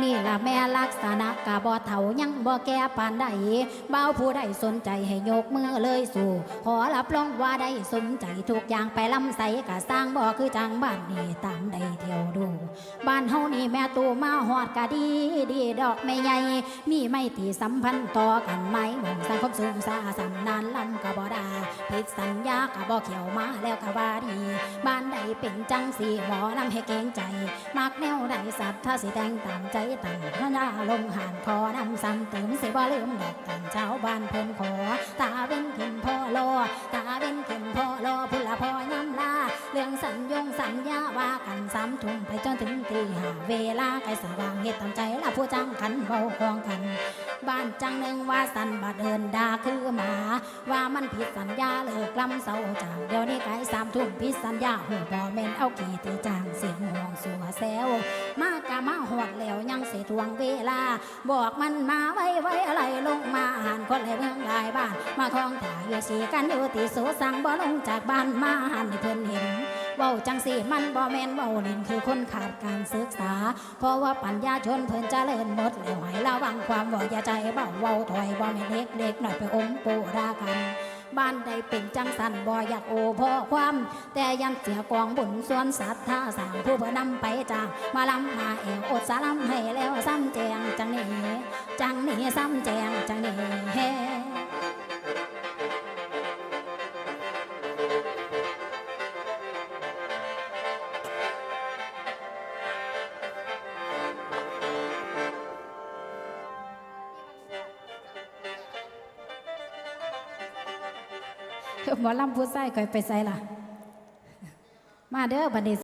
นี่ล่ะแม่ลักษณะกะบ่เฒ่ายังบ่แก่ปานใดเบาผู้ใดสนใจให้ยกมือเลยสู่ขอรับรองว่าได้สมใจทุกอย่างไปลำใสกะสร้างบ่คือจังบ้านนี่ตามได้เที่ยวดู บ้านเฮานี่แม่ตูมาฮอดกะดีดีดอกไม่ใหญ่มีไม่ตีสัมพันธ์ต่อกันไหมหมองสังคมสูงสาสำนานลำกะบ่ดาผิดสัญญากะบ่เขียวมาแล้วกะว่าดี เป็นจังสีหมอนำให้เก่งใจ มักแนวใดสัตว์ถ้าสิแต่งตามใจตั้งพระยาลงหานคอนำซ้ำเติมสิบ่ลืมดอกกันเจ้าวบ้านเพิ่นขอตาเว้น เรื่องสัญญงสัญญาว่ากันสามทุ่มไปจนถึงตีห้าเวลาใกล้สว่างเฮ็ดตามใจละผู้จังกันเบาคองกัน บ้านจังหนึ่งว่าสันบาเดินดาคือหมา ว่ามันผิดสัญญาเลิกลำเสาจางเดี๋ยวนี้ไกลสามทุ่มผิดสัญญาหูบอเมนเอากี่ตีจางเสียงห่วงสัวแซวมา มาหอดแล้วยังเสียทวงเวลา บอกมันมาไว้ไว้อะไรลงมาอ่านคนให้เมืองหลายบ้าน มาทองถ่ายอยู่สีกันอยู่ตีโสสั่งบ่ลงจากบ้านมาหันให้เพิ่นเห็นเว้าจังสีมันบ่แมนเว้าเล่นคือคนขาดการศึกษา เพราะว่าปัญญาชนเพิ่นเจริญหมดแล้วให้ระวังความบ่อย่าใจเบาเว้าถอยบ่แม่นเล็กเด็กหน่อยไปอมปูรากัน บ้านใดเป็นจังสันบ่อยากโอพ่อความ แต่ยันเสียกองบุญส่วนสัตว์ท่าสางผู้เพื่อนำไปจ้างมาลำมาแอวอดสาลำให้แล้วซ้ำแจงจังนี้จังนี้ซ้ำแจงจังนี้ หมอลำผู้ใส่ก่อยไปใส่ล่ะ มาเด้อบัดนี้